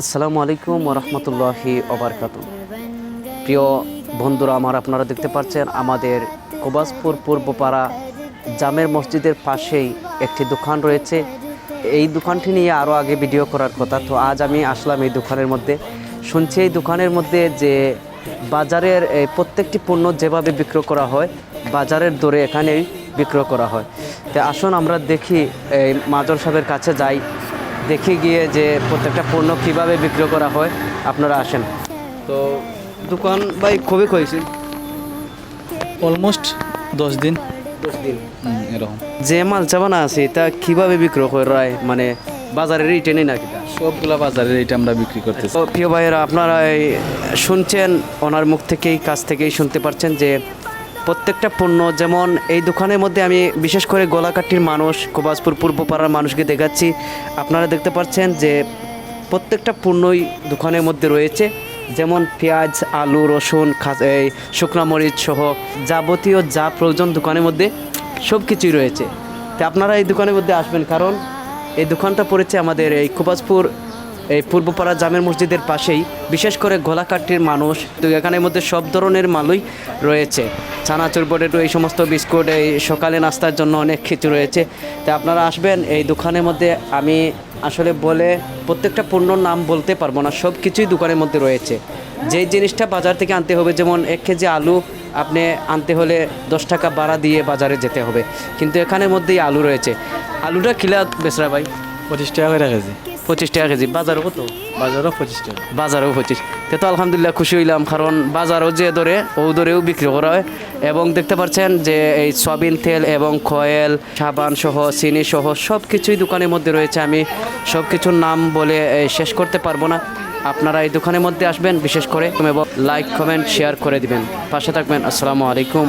আসসালামু আলাইকুম রহমতুল্লাহি ওবরকাত প্রিয় বন্ধুরা, আমার আপনারা দেখতে পাচ্ছেন আমাদের কোবাসপুর পূর্বপাড়া জামের মসজিদের পাশেই একটি দোকান রয়েছে। এই দোকানটি নিয়ে আরও আগে ভিডিও করার কথা, তো আজ আমি আসলাম এই দোকানের মধ্যে। শুনছি এই দোকানের মধ্যে যে বাজারের প্রত্যেকটি পণ্য যেভাবে বিক্রয় করা হয়, বাজারের দরে এখানেই বিক্রয় করা হয়। তো আসুন আমরা দেখি এই মাজর সাহেবের কাছে যাই। দেখে গিয়ে যে প্রত্যেকটা পণ্য কীভাবে বিক্রয় করা হয় আপনারা আসেন। তো দোকান ভাই খুবই হয়েছে অলমোস্ট দশ দিন। দশ দিন। এরকম। যে মাল চাবানা আছে তা কীভাবে বিক্রয় করে মানে বাজারের রেটে নেই নাকি? সবগুলা বাজারে এটা আমরা বিক্রি করতেছি। তো প্রিয় ভাইয়েরা আপনারা শুনছেন ওনার মুখ থেকেই কাছ থেকেই শুনতে পারছেন যে প্রত্যেকটা পণ্য, যেমন এই দোকানের মধ্যে আমি বিশেষ করে গোলাকাটির মানুষ কোবাসপুর পূর্বপাড়ার মানুষকে দেখাচ্ছি। আপনারা দেখতে পাচ্ছেন যে প্রত্যেকটা পণ্যই দোকানের মধ্যে রয়েছে। যেমন পেঁয়াজ, আলু, রসুন এই শুকনা মরিচ সহ যাবতীয় যা প্রয়োজন দোকানের মধ্যে সব কিছুই রয়েছে। তো আপনারা এই দোকানের মধ্যে আসবেন কারণ এই দোকানটা পড়েছে আমাদের এই কোবাসপুর এই পূর্বপাড়া জামের মসজিদের পাশেই, বিশেষ করে গোলাকাটির মানুষ, তো এখানের মধ্যে সব ধরনের মালই রয়েছে। চানাচুর, পটেটো, এই সমস্ত বিস্কুট, এই সকালে নাস্তার জন্য অনেক কিছু রয়েছে। তো আপনারা আসবেন, এই দোকানের মধ্যে আমি আসলে বলে প্রত্যেকটা পণ্যর নাম বলতে পারব না, সব কিছুই দোকানের মধ্যে রয়েছে। যেই জিনিসটা বাজার থেকে আনতে হবে, যেমন এক কেজি আলু, আপনি আনতে হলে দশ টাকা ভাড়া দিয়ে বাজারে যেতে হবে। কিন্তু এখানের মধ্যেই আলু রয়েছে। আলুটা খিলা বেসরা ভাই? পঁচিশ টাকা করে কেজি। পঁচিশ টাকা কেজি। বাজারও কত? বাজারও পঁচিশ টাকা। বাজারেও পঁচিশ। তে তো আলহামদুলিল্লাহ খুশি হইলাম কারণ বাজারও যে দরে ও দরেও বিক্রি করা হয়। এবং দেখতে পাচ্ছেন যে এই সয়াবিন তেল এবং খয়েল সাবান সহ চিনি সহ সব কিছুই দোকানের মধ্যে রয়েছে। আমি সব কিছুর নাম বলে শেষ করতে পারব না। আপনারা এই দোকানের মধ্যে আসবেন বিশেষ করে এবং লাইক কমেন্ট শেয়ার করে দিবেন। পাশে থাকবেন। আসসালামু আলাইকুম